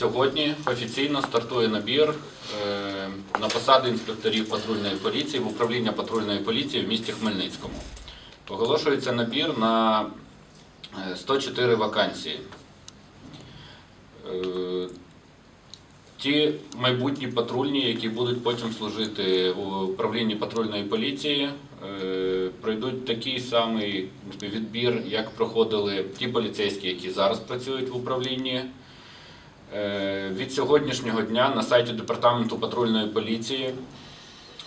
сьогодні офіційно стартує набір е, на посади інспекторів патрульної поліції в управління патрульної поліції в місті Хмельницькому. Оголошується набір на е, 104 вакансії. Е, Ті майбутні патрульні, які будуть потім служити в управлінні патрульної поліції, е, пройдуть такий самий відбір, як проходили ті поліцейські, які зараз працюють в управлінні. Е, Від сьогоднішнього дня на сайті департаменту патрульної поліції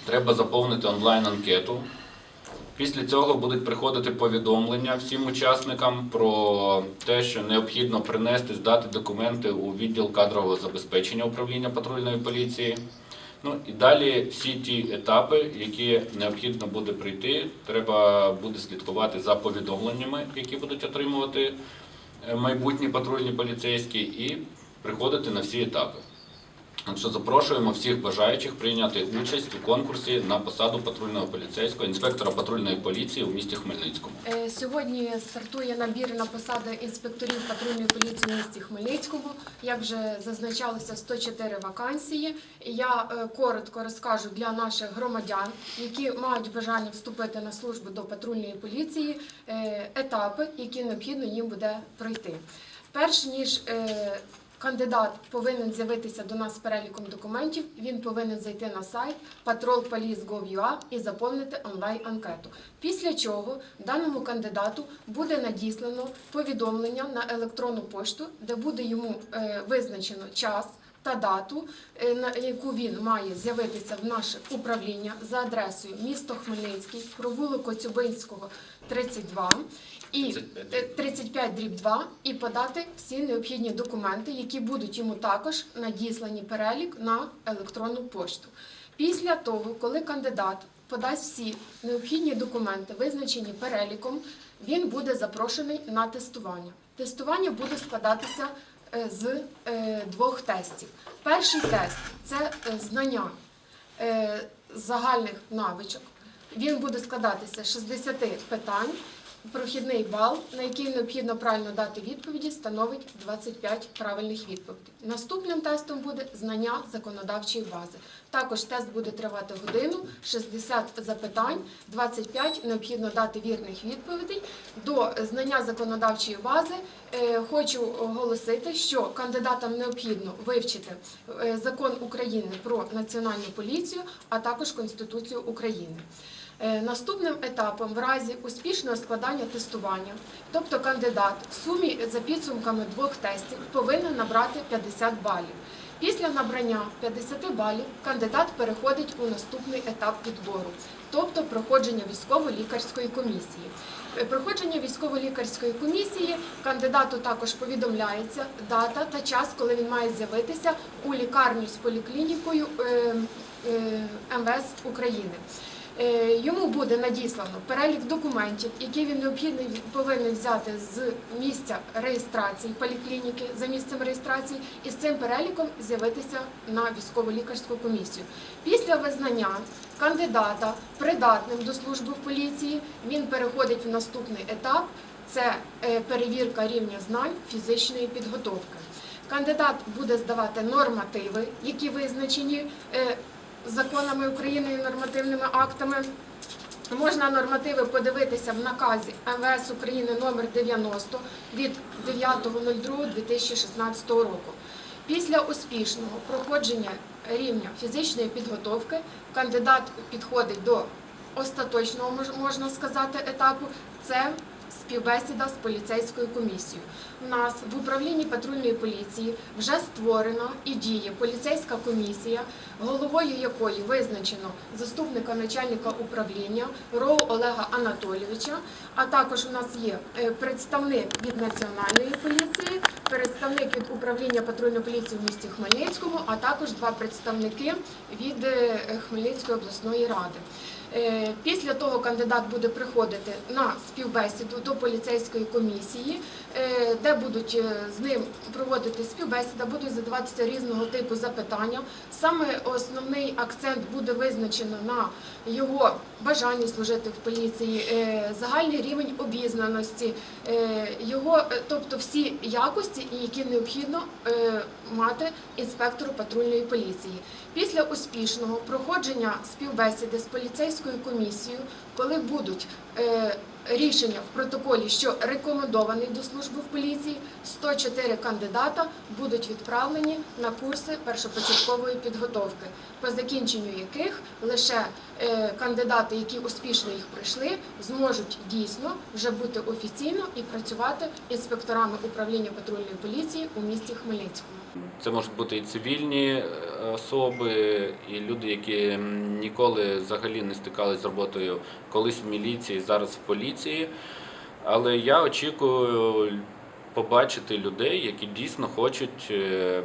треба заповнити онлайн-анкету. Після цього будуть приходити повідомлення всім учасникам про те, що необхідно принести, здати документи у відділ кадрового забезпечення управління патрульної поліції. Ну і далі всі ті етапи, які необхідно буде пройти, треба буде слідкувати за повідомленнями, які будуть отримувати е, майбутні патрульні поліцейські, і приходити на всі етапи. Що запрошуємо всіх бажаючих прийняти участь у конкурсі на посаду патрульного поліцейського інспектора патрульної поліції у місті Хмельницькому. Е, Сьогодні стартує набір на посади інспекторів патрульної поліції в місті Хмельницькому. Як вже зазначалося, 104 вакансії. Я е, коротко розкажу для наших громадян, які мають бажання вступити на службу до патрульної поліції, е, етапи, які необхідно їм буде пройти. Перш ніж Кандидат повинен з'явитися до нас з переліком документів. Він повинен зайти на сайт patrolpolice.gov.ua і заповнити онлайн-анкету. Після чого даному кандидату буде надіслано повідомлення на електронну пошту, де буде йому е, визначено час. Та дату, е, на яку він має з'явитися в наше управління за адресою місто Хмельницький, провулок Коцюбинського, 32 і 35. е, 35 дріб 2 і подати всі необхідні документи, які будуть йому також надіслані перелік на електронну пошту. Після того, коли кандидат подасть всі необхідні документи, визначені переліком, він буде запрошений на тестування. Тестування буде складатися з е, двох тестів. Перший тест це е, знання е, загальних навичок. Він буде складатися з 60 питань. Прохідний бал, на який необхідно правильно дати відповіді, становить 25 правильних відповідей. Наступним тестом буде знання законодавчої бази. Також тест буде тривати годину, 60 запитань, 25 необхідно дати вірних відповідей. До знання законодавчої бази е, хочу оголосити, що кандидатам необхідно вивчити е, закон України про національну поліцію, а також Конституцію України. Е, Наступним етапом, в разі успішного складання тестування, тобто кандидат в сумі за підсумками двох тестів повинен набрати 50 балів. Після набрання 50 балів кандидат переходить у наступний етап відбору, тобто проходження військово-лікарської комісії. Е, Проходження військово-лікарської комісії кандидату також повідомляється дата та час, коли він має з'явитися у лікарню з поліклінікою е, е, МВС України. Е, Йому буде надіслано перелік документів, які він необхідно повинен взяти з місця реєстрації поліклініки за місцем реєстрації, і з цим переліком з'явитися на військово-лікарську комісію. Після визнання кандидата придатним до служби в поліції він переходить в наступний етап. Це е, перевірка рівня знань фізичної підготовки. Кандидат буде здавати нормативи, які визначені е, законами України і нормативними актами. Можна нормативи подивитися в наказі МВС України номер 90 від 9.02.2016 року. Після успішного проходження рівня фізичної підготовки кандидат підходить до остаточного, можна сказати, етапу. Це співбесіда з поліцейською комісією. У нас в управлінні патрульної поліції вже створена і діє поліцейська комісія, головою якої визначено заступника начальника управління РОУ Олега Анатолійовича. А також у нас є е, представник від національної поліції, представник від управління патрульної поліції в місті Хмельницькому, а також два представники від е, Хмельницької обласної ради. Е, Після того кандидат буде приходити на співбесіду до поліцейської комісії, е, де будуть е, з ним проводити співбесіда, будуть задаватися різного типу запитання. Саме основний акцент буде визначено на його бажанні служити в поліції, загальний рівень обізнаності, його, тобто всі якості, які необхідно мати інспектору патрульної поліції. Після успішного проходження співбесіди з поліцейською комісією, коли будуть е, рішення в протоколі, що рекомендований до служби в поліції, 104 кандидата будуть відправлені на курси першопочаткової підготовки, по закінченню яких лише е, кандидати, які успішно їх пройшли, зможуть дійсно вже бути офіційно і працювати інспекторами управління патрульної поліції у місті Хмельницькому. Це можуть бути і цивільні е, особи, і люди, які ніколи взагалі не стикалися з роботою колись в міліції, зараз в поліції. Але я очікую побачити людей, які дійсно хочуть е,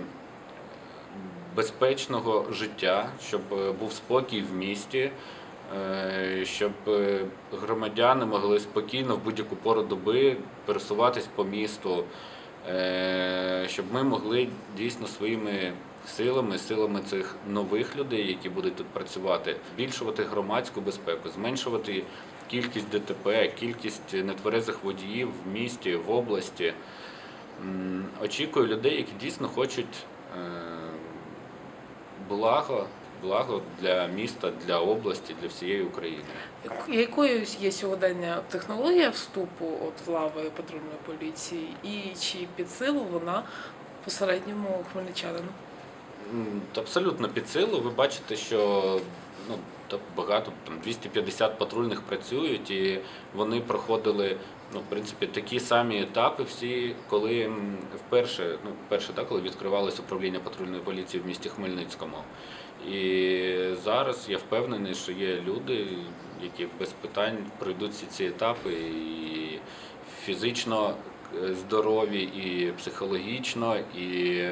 безпечного життя, щоб е, був спокій в місті, е, щоб громадяни могли спокійно в будь-яку пору доби пересуватись по місту, щоб ми могли дійсно своїми силами, силами цих нових людей, які будуть тут працювати, збільшувати громадську безпеку, зменшувати кількість ДТП, кількість нетверезих водіїв в місті, в області. Очікую людей, які дійсно хочуть е, благо, благо для міста, для області, для всієї України. Якою є сьогодення технологія вступу от в лави патрульної поліції, і чи під силу вона посередньому хмельничанину? Абсолютно під силу. Ви бачите, що ну, та багато, там 250 патрульних працюють, і вони проходили ну, в принципі, такі самі етапи всі, коли вперше, ну, вперше так, коли відкривалося управління патрульної поліції в місті Хмельницькому. І зараз я впевнений, що є люди, які без питань пройдуть всі ці етапи і фізично е, здорові, і психологічно, і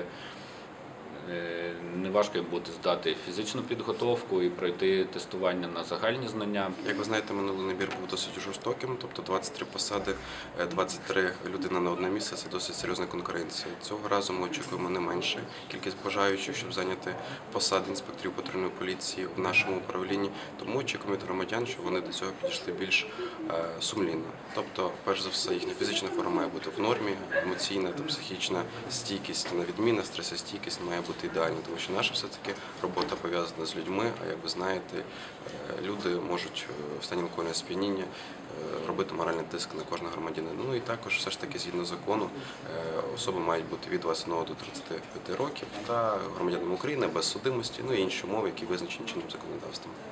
Неважко їм буде здати фізичну підготовку і пройти тестування на загальні знання. Як ви знаєте, минулий набір був досить жорстоким, тобто 23 посади, е, 23 людини на одне місце це досить серйозна конкуренція. Цього разу ми очікуємо не менше кількість бажаючих, щоб зайняти посади інспекторів патрульної поліції в нашому управлінні. Тому очікуємо від громадян, що вони до цього підійшли більш е, сумлінно. Тобто, перш за все, їхня фізична форма має бути в нормі, емоційна та психічна стійкість, невідмінна стресостійкість має бути ідеальна, тому що наша все-таки робота пов'язана з людьми. А як ви знаєте, е, люди можуть е, в стані алкогольного сп'яніння е, робити моральний тиск на кожного громадянина. Ну і також все ж таки згідно закону особи мають бути від 21 до 35 років та громадянами України без судимості, ну і інші умови, які визначені чинним законодавством.